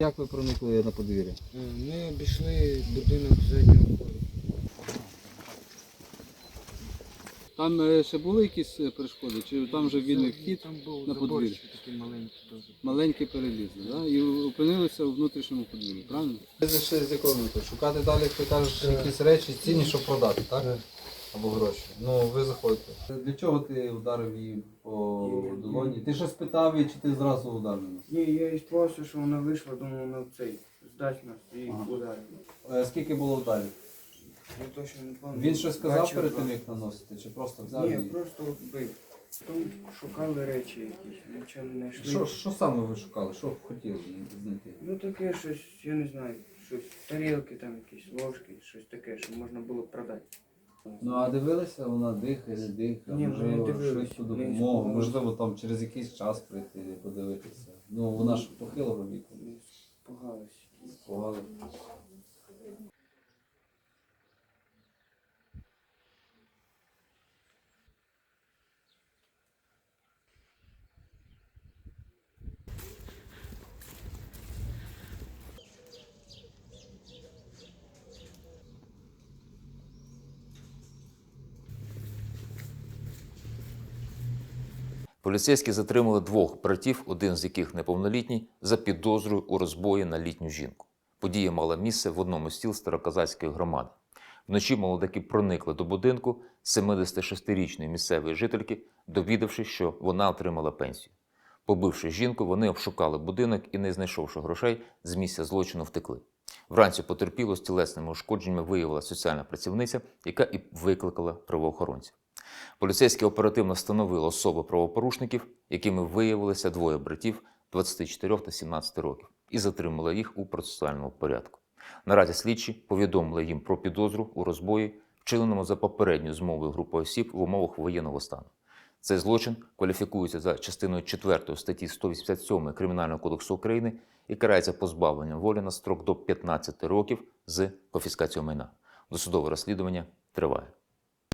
Як ви проникли на подвір'я? Е, Ми обійшли будинок заднього ходу. Там е, ще були якісь е, перешкоди, чи там вже вільний вхід, Там був на подвір'я? такий маленький дуже. маленький перелізли, да? і опинилися у внутрішньому подвір'ї, правильно? Ви зайшли з якою? Шукати далі, як ти кажеш, якісь речі цінні, щоб продати, так? Або гроші. Ну, ви заходите. Для чого ти ударив її по долоні? Ти щось питав її, чи ти зразу ударив? Ні, я іспугався, що вона вийшла, думав, вона цей здасть нас і Ага. ударив. Е, Скільки було ударів? Я точно не пам'ятаю. Він щось сказав Бачив, перед тим, як наносити, чи просто взяв Ні, її? просто бив. Потім шукали речі якісь, нічого не знайшли. Що, що саме ви шукали? Що хотіли знайти? Ну таке щось, я не знаю, щось, тарілки там якісь, ложки, щось таке, що можна було продати. Ну а дивилися, вона дихає, не дихає, Ні, ми не можливо, дивилися, щось по не допомогу, іспугалися. можливо, там через якийсь час прийти подивитися. Ну вона ж похилого віку. Спугалися. Погано. Поліцейські затримали двох братів, один з яких неповнолітній, за підозрою у розбої на літню жінку. Подія мала місце в одному з сіл Староказацької громади. Вночі молодики проникли до будинку 76-річної місцевої жительки, довідавшись, що вона отримала пенсію. Побивши жінку, вони обшукали будинок і, не знайшовши грошей, з місця злочину втекли. Вранці потерпіло з тілесними ушкодженнями виявила соціальна працівниця, яка і викликала правоохоронців. Поліцейські оперативно встановили особи правопорушників, якими виявилися двоє братів 24 та 17 років, і затримали їх у процесуальному порядку. Наразі слідчі повідомили їм про підозру у розбої, вчиненому за попередньою змовою групи осіб в умовах воєнного стану. Цей злочин кваліфікується за частиною 4 статті 187 Кримінального кодексу України і карається позбавленням волі на строк до 15 років з конфіскацією майна. Досудове розслідування триває.